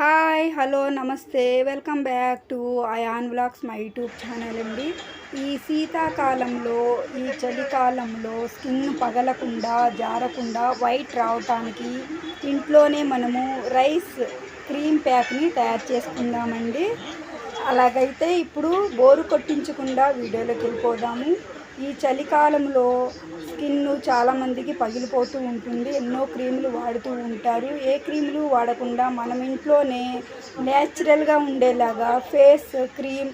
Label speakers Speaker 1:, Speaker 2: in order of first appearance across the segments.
Speaker 1: Hi hello నమస్తే. Welcome back to Ayaan vlogs my YouTube channel అండి. ఈ శీతాకాలంలో ఈ చలికాలంలో స్కిన్ పగలకుండా జారకుండా వైట్ రావటానికి ఇంట్లోనే మనము రైస్ క్రీమ్ ప్యాక్ని తయారు చేసుకుందామండి. అలాగైతే ఇప్పుడు బోరు కొట్టించకుండా వీడియోలోకి వెళ్ళిపోదాము. ఈ చలికాలంలో స్కిన్ చాలామందికి పగిలిపోతూ ఉంటుంది. ఎన్నో క్రీములు వాడుతూ ఉంటారు. ఏ క్రీములు వాడకుండా మనం ఇంట్లోనే న్యాచురల్గా ఉండేలాగా ఫేస్ క్రీమ్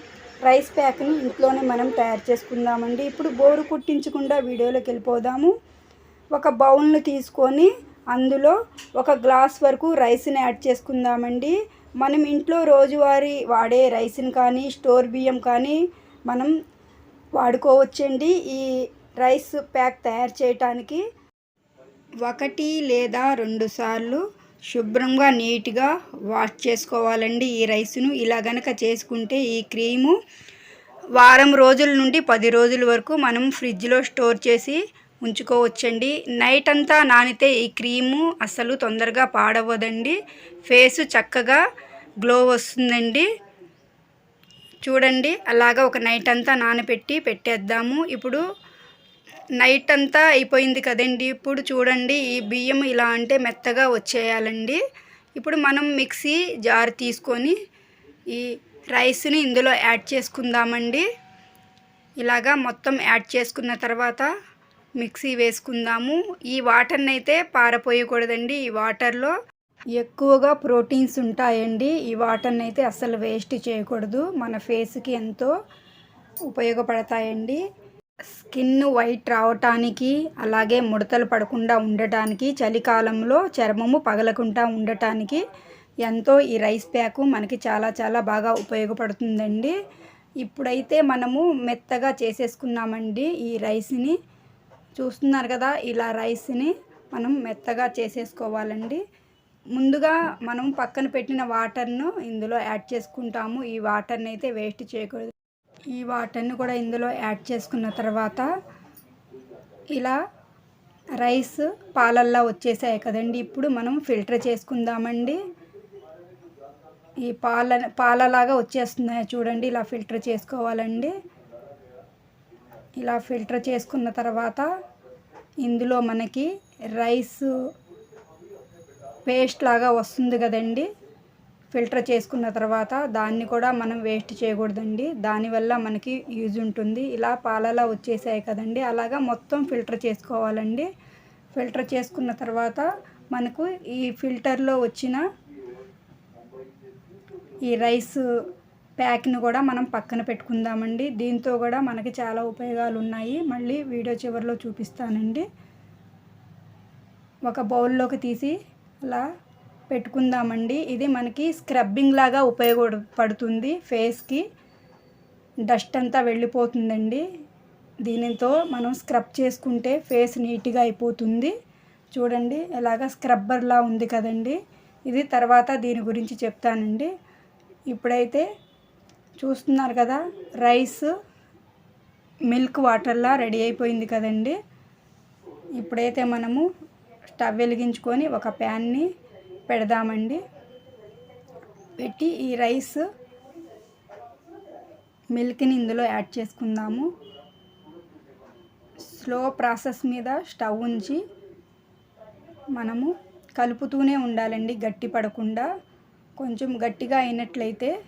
Speaker 1: రైస్ ప్యాక్ని ఇంట్లోనే మనం తయారు చేసుకుందామండి. ఇప్పుడు బోరు కుట్టించకుండా వీడియోలోకి వెళ్ళిపోదాము. ఒక బౌల్ను తీసుకొని అందులో ఒక గ్లాస్ వరకు రైస్ని యాడ్ చేసుకుందామండి. మనం ఇంట్లో రోజువారీ వాడే రైస్ని కానీ స్టోర్ బియ్యం కానీ మనం వాడుకోవచ్చండి. ఈ రైస్ ప్యాక్ తయారు చేయటానికి ఒకటి లేదా రెండు సార్లు శుభ్రంగా నీట్గా వాష్ చేసుకోవాలండి ఈ రైస్ను. ఇలా గనక చేసుకుంటే ఈ క్రీము వారం రోజుల నుండి పది రోజుల వరకు మనం ఫ్రిడ్జ్లో స్టోర్ చేసి ఉంచుకోవచ్చండి. నైట్ అంతా నానితే ఈ క్రీము అసలు తొందరగా పాడవదండి ఫేస్ చక్కగా గ్లో వస్తుందండి. చూడండి అలాగా ఒక నైట్ అంతా నానబెట్టి పెట్టేద్దాము. ఇప్పుడు నైట్ అంతా అయిపోయింది కదండి. ఇప్పుడు చూడండి ఈ బియ్యం ఇలా అంటే మెత్తగా వచ్చేయాలండి. ఇప్పుడు మనం మిక్సీ జార్ తీసుకొని ఈ రైస్ని ఇందులో యాడ్ చేసుకుందామండి. ఇలాగా మొత్తం యాడ్ చేసుకున్న తర్వాత మిక్సీ వేసుకుందాము. ఈ వాటర్ని అయితే పారపోయకూడదండి. ఈ వాటర్లో ఎక్కువగా ప్రోటీన్స్ ఉంటాయండి. ఈ వాటర్ని అయితే అస్సలు వేస్ట్ చేయకూడదు. మన ఫేస్కి ఎంతో ఉపయోగపడతాయండి. స్కిన్ వైట్ రావటానికి అలాగే ముడతలు పడకుండా ఉండటానికి చలికాలంలో చర్మము పగలకుండా ఉండటానికి ఎంతో ఈ రైస్ ప్యాకు మనకి చాలా చాలా బాగా ఉపయోగపడుతుందండి. ఇప్పుడైతే మనము మెత్తగా చేసేసుకున్నామండి ఈ రైస్ని. చూస్తున్నారు కదా ఇలా రైస్ని మనం మెత్తగా చేసేసుకోవాలండి. ముందుగా మనం పక్కన పెట్టిన వాటర్ను ఇందులో యాడ్ చేసుకుంటాము. ఈ వాటర్ని అయితే వేస్ట్ చేయకూడదు. ఈ వాటర్ని కూడా ఇందులో యాడ్ చేసుకున్న తర్వాత ఇలా రైస్ పాలల్లా వచ్చేసాయి కదండి. ఇప్పుడు మనం ఫిల్టర్ చేసుకుందామండి. ఈ పాల పాలలాగా వచ్చేస్తున్నాయి చూడండి. ఇలా ఫిల్టర్ చేసుకోవాలండి. ఇలా ఫిల్టర్ చేసుకున్న తర్వాత ఇందులో మనకి రైస్ పేస్ట్ లాగా వస్తుంది కదండి. ఫిల్టర్ చేసుకున్న తర్వాత దాన్ని కూడా మనం వేస్ట్ చేయకూడదండి. దానివల్ల మనకి యూజ్ ఉంటుంది. ఇలా పాలలా వచ్చేసాయి కదండి. అలాగా మొత్తం ఫిల్టర్ చేసుకోవాలండి. ఫిల్టర్ చేసుకున్న తర్వాత మనకు ఈ ఫిల్టర్లో వచ్చిన ఈ రైస్ ప్యాక్ని కూడా మనం పక్కన పెట్టుకుందామండి. దీంతో కూడా మనకి చాలా ఉపయోగాలు ఉన్నాయి. మళ్ళీ వీడియో చివరిలో చూపిస్తానండి. ఒక బౌల్లోకి తీసి లా పెట్టుకుందామండి. ఇది మనకి స్క్రబ్బింగ్ లాగా ఉపయోగపడుతుంది ఫేస్కి డస్ట్ అంతా వెళ్ళిపోతుందండి. దీనితో మనం స్క్రబ్ చేసుకుంటే ఫేస్ నీట్గా అయిపోతుంది. చూడండి ఎలాగ స్క్రబ్బర్లా ఉంది కదండి. ఇది తర్వాత దీని గురించి చెప్తానండి. ఇప్పుడైతే చూస్తున్నారు కదా రైస్ మిల్క్ వాటర్లా రెడీ అయిపోయింది కదండి. ఇప్పుడైతే మనము స్టవ్ వెలిగించుకొని ఒక ప్యాన్ని పెడదామండి. పెట్టి ఈ రైస్ మిల్క్ని ఇందులో యాడ్ చేసుకుందాము. స్లో ప్రాసెస్ మీద స్టవ్ ఉంచి మనము కలుపుతూనే ఉండాలండి గట్టి పడకుండా. కొంచెం గట్టిగా అయినట్లయితే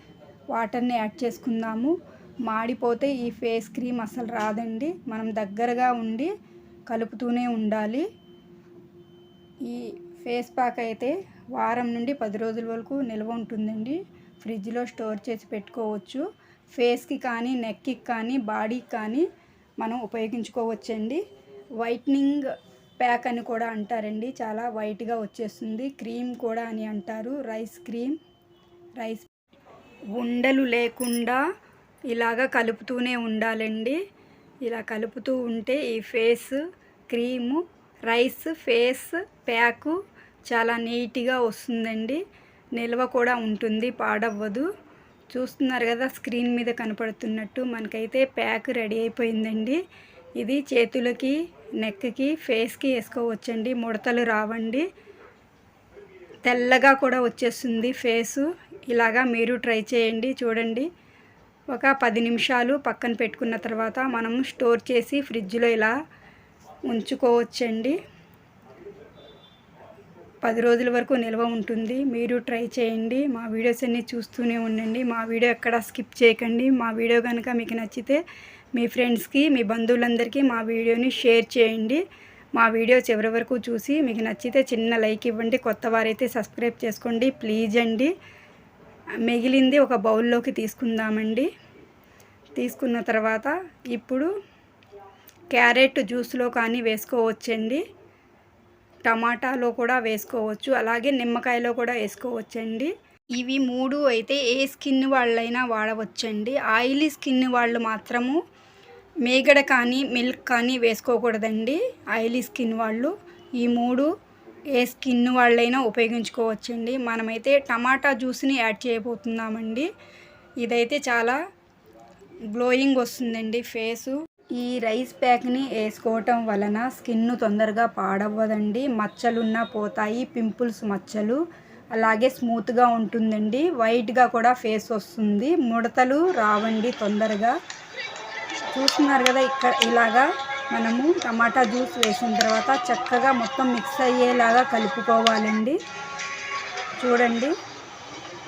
Speaker 1: వాటర్ని యాడ్ చేసుకుందాము. మాడిపోతే ఈ ఫేస్ క్రీమ్ అసలు రాదండి. మనం దగ్గరగా ఉండి కలుపుతూనే ఉండాలి. ఈ ఫేస్ ప్యాక్ అయితే వారం నుండి పది రోజుల వరకు నిల్వ ఉంటుందండి. ఫ్రిడ్జ్లో స్టోర్ చేసి పెట్టుకోవచ్చు. ఫేస్కి కానీ నెక్కి కానీ బాడీకి కానీ మనం ఉపయోగించుకోవచ్చండి. వైట్నింగ్ ప్యాక్ అని కూడా అంటారండి. చాలా వైట్గా వచ్చేస్తుంది. క్రీమ్ కూడా అని అంటారు. రైస్ క్రీమ్ రైస్ ఉండలు లేకుండా ఇలాగ కలుపుతూనే ఉండాలండి. ఇలా కలుపుతూ ఉంటే ఈ face cream rice face pack చాలా నీట్గా వస్తుందండి. నిల్వ కూడా ఉంటుంది పాడవ్వదు. చూస్తున్నారు కదా స్క్రీన్ మీద కనపడుతున్నట్టు మనకైతే ప్యాక్ రెడీ అయిపోయిందండి. ఇది చేతులకి నెక్కి ఫేస్కి వేసుకోవచ్చండి. ముడతలు రావండి. తెల్లగా కూడా వచ్చేస్తుంది ఫేసు. ఇలాగా మీరు ట్రై చేయండి చూడండి. ఒక పది నిమిషాలు పక్కన పెట్టుకున్న తర్వాత మనం స్టోర్ చేసి ఫ్రిడ్జ్లో ఇలా ఉంచుకోవచ్చండి. పది రోజుల వరకు నిల్వ ఉంటుంది. మీరు ట్రై చేయండి. మా వీడియోస్ అన్నీ చూస్తూనే ఉండండి. మా వీడియో ఎక్కడ స్కిప్ చేయకండి. మా వీడియో కనుక మీకు నచ్చితే మీ ఫ్రెండ్స్కి మీ బంధువులందరికీ మా వీడియోని షేర్ చేయండి. మా వీడియో చివరి వరకు చూసి మీకు నచ్చితే చిన్న లైక్ ఇవ్వండి. కొత్త వారైతే సబ్స్క్రైబ్ చేసుకోండి. ప్లీజ్ అండి. మిగిలింది ఒక బౌల్లోకి తీసుకుందామండి. తీసుకున్న తర్వాత ఇప్పుడు క్యారెట్ జ్యూస్లో కానీ వేసుకోవచ్చండి. టమాటాలో కూడా వేసుకోవచ్చు. అలాగే నిమ్మకాయలో కూడా వేసుకోవచ్చండి. ఇవి మూడు అయితే ఏ స్కిన్ వాళ్ళైనా వాడవచ్చండి. ఆయిలీ స్కిన్ వాళ్ళు మాత్రము మేగడ కానీ మిల్క్ కానీ వేసుకోకూడదండి. ఆయిలీ స్కిన్ వాళ్ళు ఈ మూడు ఏ స్కిన్ వాళ్ళైనా ఉపయోగించుకోవచ్చండి. మనమైతే టమాటా జ్యూస్ని యాడ్ చేయబోతున్నామండి. ఇదైతే చాలా గ్లోయింగ్ వస్తుందండి ఫేసు. ఈ రైస్ ప్యాక్ని వేసుకోవటం వలన స్కిన్ తొందరగా పాడవ్వదండి. మచ్చలున్నా పోతాయి పింపుల్స్ మచ్చలు. అలాగే స్మూత్గా ఉంటుందండి. వైట్గా కూడా ఫేస్ వస్తుంది. ముడతలు రావండి తొందరగా. చూస్తున్నారు కదా ఇక్కడ ఇలాగా మనము టమాటా జ్యూస్ వేసిన తర్వాత చక్కగా మొత్తం మిక్స్ అయ్యేలాగా కలుపుకోవాలండి. చూడండి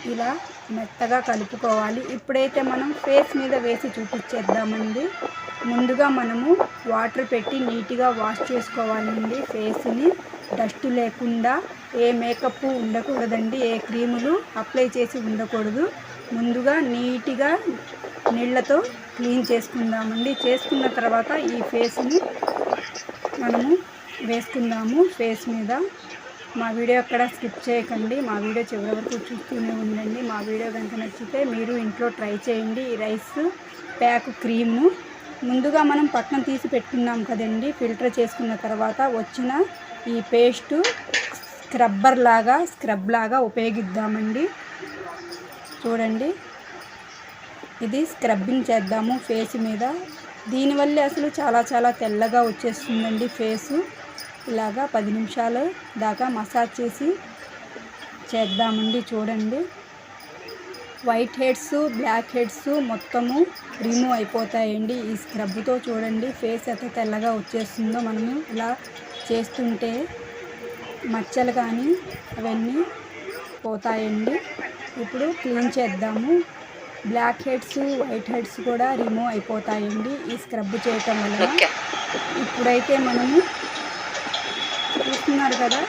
Speaker 1: ఇలా మెత్తగా కలుపుకోవాలి. ఇప్పుడైతే మనం ఫేస్ మీద వేసి చూపించేద్దామండి. ముందుగా మనము వాటర్ పెట్టి నీట్గా వాష్ చేసుకోవాలండి. ఫేస్ని డస్ట్ లేకుండా ఏ మేకప్ ఉండకూడదండి ఏ క్రీములు అప్లై చేసి ఉండకూడదు. ముందుగా నీట్గా నీళ్ళతో క్లీన్ చేసుకుందామండి. చేసుకున్న తర్వాత ఈ ఫేస్ని మనము వేసుకుందాము ఫేస్ మీద. మా వీడియో అక్కడ స్కిప్ చేయకండి. మా వీడియో చివరి వరకు చూస్తూనే ఉండండి. మా వీడియో కనుక నచ్చితే మీరు ఇంట్లో ట్రై చేయండి. ఈ రైస్ ప్యాక్ క్రీము ముందుగా మనం పట్నం తీసి పెట్టుకున్నాం కదండి. ఫిల్టర్ చేసుకున్న తర్వాత వచ్చిన ఈ పేస్టు స్క్రబ్బర్ లాగా స్క్రబ్ లాగా ఉపయోగిద్దామండి. చూడండి. ఇది స్క్రబ్బింగ్ చేద్దాము ఫేస్ మీద. దీనివల్ల అసలు చాలా చాలా తెల్లగా వచ్చేస్తుందండి ఫేసు. ఇలాగా పది నిమిషాలు దాకా మసాజ్ చేసి చేద్దామండి చూడండి. వైట్ హెడ్స్ బ్లాక్ హెడ్స్ మొత్తము రిమూవ్ అయిపోతాయండి. ఈ స్క్రబ్తో చూడండి. ఫేస్ ఎంత తెల్లగా వచ్చేస్తుందో మనము ఇలా చేస్తుంటే మచ్చలు కానీ అవన్నీ పోతాయండి. ఇప్పుడు క్లీన్ చేద్దాము. బ్లాక్ హెడ్స్ వైట్ హెడ్స్ కూడా రిమూవ్ అయిపోతాయండి ఈ స్క్రబ్ చేయటం వలన. ఇప్పుడైతే మనము చూస్తున్నారు కదా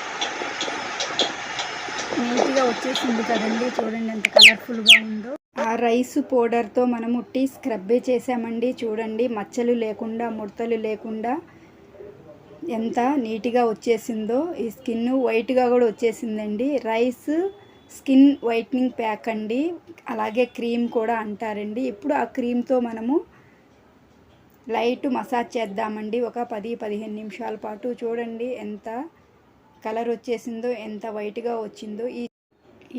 Speaker 1: నీట్గా వచ్చేసింది కదండి. చూడండి ఎంత కలర్ఫుల్గా ఉందో. ఆ రైస్ పౌడర్తో మనము టీ స్క్రబ్బే చేసామండి. చూడండి మచ్చలు లేకుండా ముడతలు లేకుండా ఎంత నీట్గా వచ్చేసిందో. ఈ స్కిన్ వైట్గా కూడా వచ్చేసిందండి. రైస్ స్కిన్ వైట్నింగ్ ప్యాక్ అండి. అలాగే క్రీమ్ కూడా అంటారండి. ఇప్పుడు ఆ క్రీమ్తో మనము లైట్ మసాజ్ చేద్దామండి. ఒక పది పదిహేను నిమిషాల పాటు చూడండి ఎంత కలర్ వచ్చేసిందో ఎంత వైట్గా వచ్చిందో ఈ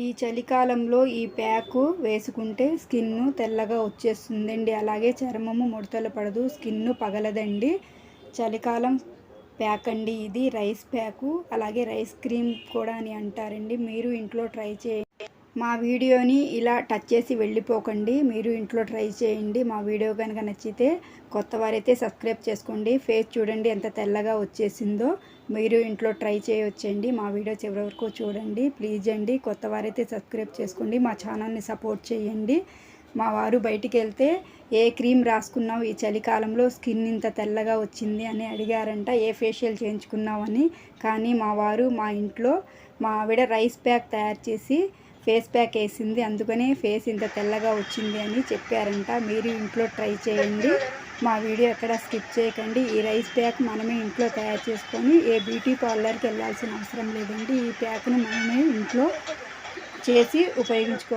Speaker 1: ఈ చలికాలంలో ఈ ప్యాకు వేసుకుంటే స్కిన్ తెల్లగా వచ్చేస్తుందండి. అలాగే చర్మము ముడతలు పడదు స్కిన్ పగలదండి. చలికాలం ప్యాక్ అండి ఇది రైస్ ప్యాకు. అలాగే రైస్ క్రీమ్ కూడా అని అంటారండి. మీరు ఇంట్లో ట్రై చేయండి మా వీడియోని ఇలా టచ్ చేసి వెళ్ళిపోకండి. మీరు ఇంట్లో ట్రై చేయండి. మా వీడియో కనుక నచ్చితే కొత్త వారైతే సబ్స్క్రైబ్ చేసుకోండి. ఫేస్ చూడండి ఎంత తెల్లగా వచ్చేసిందో. మీరు ఇంట్లో ట్రై చేయవచ్చండి మా వీడియో చివరి వరకు చూడండి ప్లీజ్ అండి. కొత్త వారైతే సబ్స్క్రైబ్ చేసుకోండి. మా ఛానల్ని సపోర్ట్ చేయండి. మా వారు బయటికి వెళ్తే ఏ క్రీమ్ రాసుకున్నావు ఈ చలికాలంలో స్కిన్ ఇంత తెల్లగా వచ్చింది అని అడిగారంట. ఏ ఫేషియల్ చేయించుకున్నావని. కానీ మా వారు మా ఇంట్లో మా ఆవిడ రైస్ ప్యాక్ తయారు చేసి ఫేస్ ప్యాక్ వేసింది. అందుకనే ఫేస్ ఇంత తెల్లగా వచ్చింది అని చెప్పారంట. మీరు ఇంట్లో ట్రై చేయండి. మా వీడియో ఎక్కడ స్కిప్ చేయకండి. ఈ రైస్ ప్యాక్ మనమే ఇంట్లో తయారు చేసుకొని ఏ బ్యూటీ పార్లర్కి వెళ్ళాల్సిన అవసరం లేదండి. ఈ ప్యాక్ను మనమే ఇంట్లో చేసి ఉపయోగించుకో